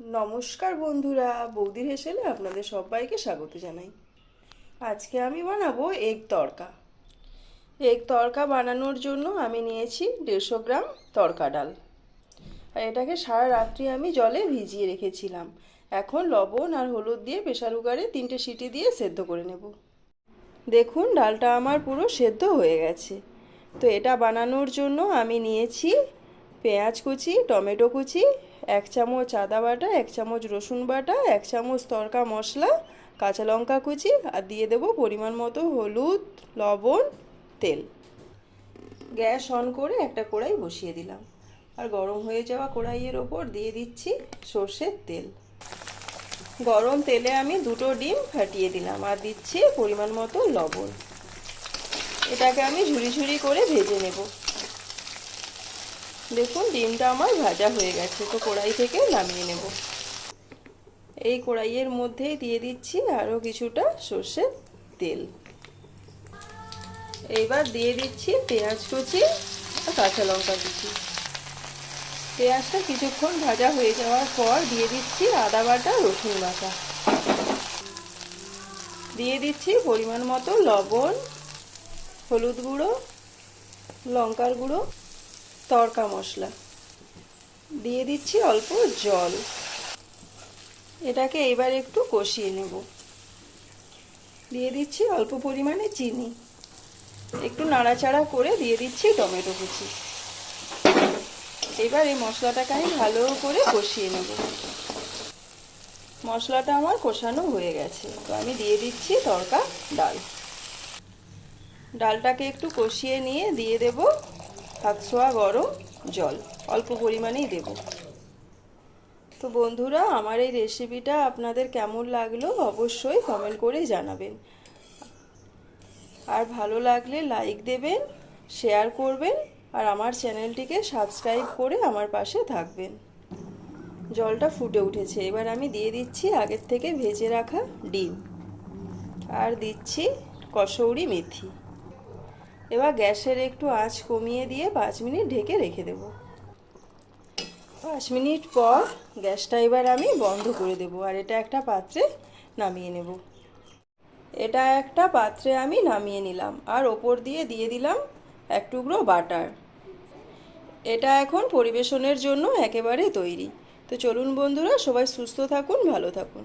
নমস্কার বন্ধুরা, বৌদির হেসেলে আপনাদের সবাইকে স্বাগত জানাই। আজকে আমি বানাবো এগ তড়কা। এগ তড়কা বানানোর জন্য আমি নিয়েছি দেড়শো গ্রাম তড়কা ডাল। আর এটাকে সারা রাত্রি আমি জলে ভিজিয়ে রেখেছিলাম। এখন লবণ আর হলুদ দিয়ে প্রেশার কুকারে তিনটে সিটি দিয়ে সেদ্ধ করে নেব। দেখুন, ডালটা আমার পুরো সেদ্ধ হয়ে গেছে। তো এটা বানানোর জন্য আমি নিয়েছি পেঁয়াজ কুচি, টমেটো কুচি এক চামচ আদা বাটা, এক চামচ রসুন বাটা, এক চামচ তরকা মশলা, কাঁচা লঙ্কা কুচি আর দিয়ে দেব পরিমাণ মতো হলুদ, লবণ, তেল। গ্যাস অন করে একটা কড়াই বসিয়ে দিলাম। আর গরম হয়ে যাওয়া কড়াইয়ের ওপর দিয়ে দিচ্ছি সর্ষের তেল। গরম তেলে আমি দুটো ডিম ফাটিয়ে দিলাম আর দিচ্ছি পরিমাণ মতো লবণ। এটাকে আমি ঝুরি ঝুরি করে ভেজে নেব। দেখুন, ডিমটা আমার ভাজা হয়ে গেছে, তো কড়াই থেকে নামিয়ে নেব। এই কড়াইয়ের মধ্যেই দিয়ে দিচ্ছি আরও কিছুটা সর্ষের তেল। এইবার দিয়ে দিচ্ছি পেঁয়াজ কুচি আর কাঁচা লঙ্কা কুচি। পেঁয়াজটা কিছুক্ষণ ভাজা হয়ে যাওয়ার পর দিয়ে দিচ্ছি আদা বাটা, রসুন বাটা। দিয়ে দিচ্ছি পরিমাণ মতো লবণ, হলুদ গুঁড়ো, লঙ্কার গুঁড়ো তড়কা মশলা। দিয়ে দিচ্ছি অল্প জল। এটাকে এবার একটু কষিয়ে নেব। দিয়ে দিচ্ছি অল্প পরিমাণে চিনি। একটু নাড়াচাড়া করে দিয়ে দিচ্ছি টমেটো কুচি। এবার এই মশলাটাকে আমি ভালো করে কষিয়ে নেব। মশলাটা আমার কষানো হয়ে গেছে। তো আমি দিয়ে দিচ্ছি তরকা ডাল। ডালটাকে একটু কষিয়ে নিয়ে দিয়ে দেব হাত ছোঁয়া গরম জল। অল্প পরিমাণেই দেব। তো বন্ধুরা, আমার এই রেসিপিটা আপনাদের কেমন লাগল অবশ্যই কমেন্ট করে জানাবেন। আর ভালো লাগলে লাইক দেবেন শেয়ার করবেন, আর আমার চ্যানেলটিকে সাবস্ক্রাইব করে আমার পাশে থাকবেন। জলটা ফুটে উঠেছে। এবার আমি দিয়ে দিচ্ছি আগের থেকে ভেজে রাখা ডিম। আর দিচ্ছি কসৌরি মেথি। এবার গ্যাসের একটু আঁচ কমিয়ে দিয়ে পাঁচ মিনিট ঢেকে রেখে দেব। পাঁচ মিনিট পর গ্যাসটা এবার আমি বন্ধ করে দেব আর এটা একটা পাত্রে নামিয়ে নেব। এটা একটা পাত্রে আমি নামিয়ে নিলাম আর ওপর দিয়ে দিয়ে দিলাম এক টুকরো বাটার। এটা এখন পরিবেশনের জন্য একেবারে তৈরি। তো চলুন বন্ধুরা সবাই সুস্থ থাকুন, ভালো থাকুন।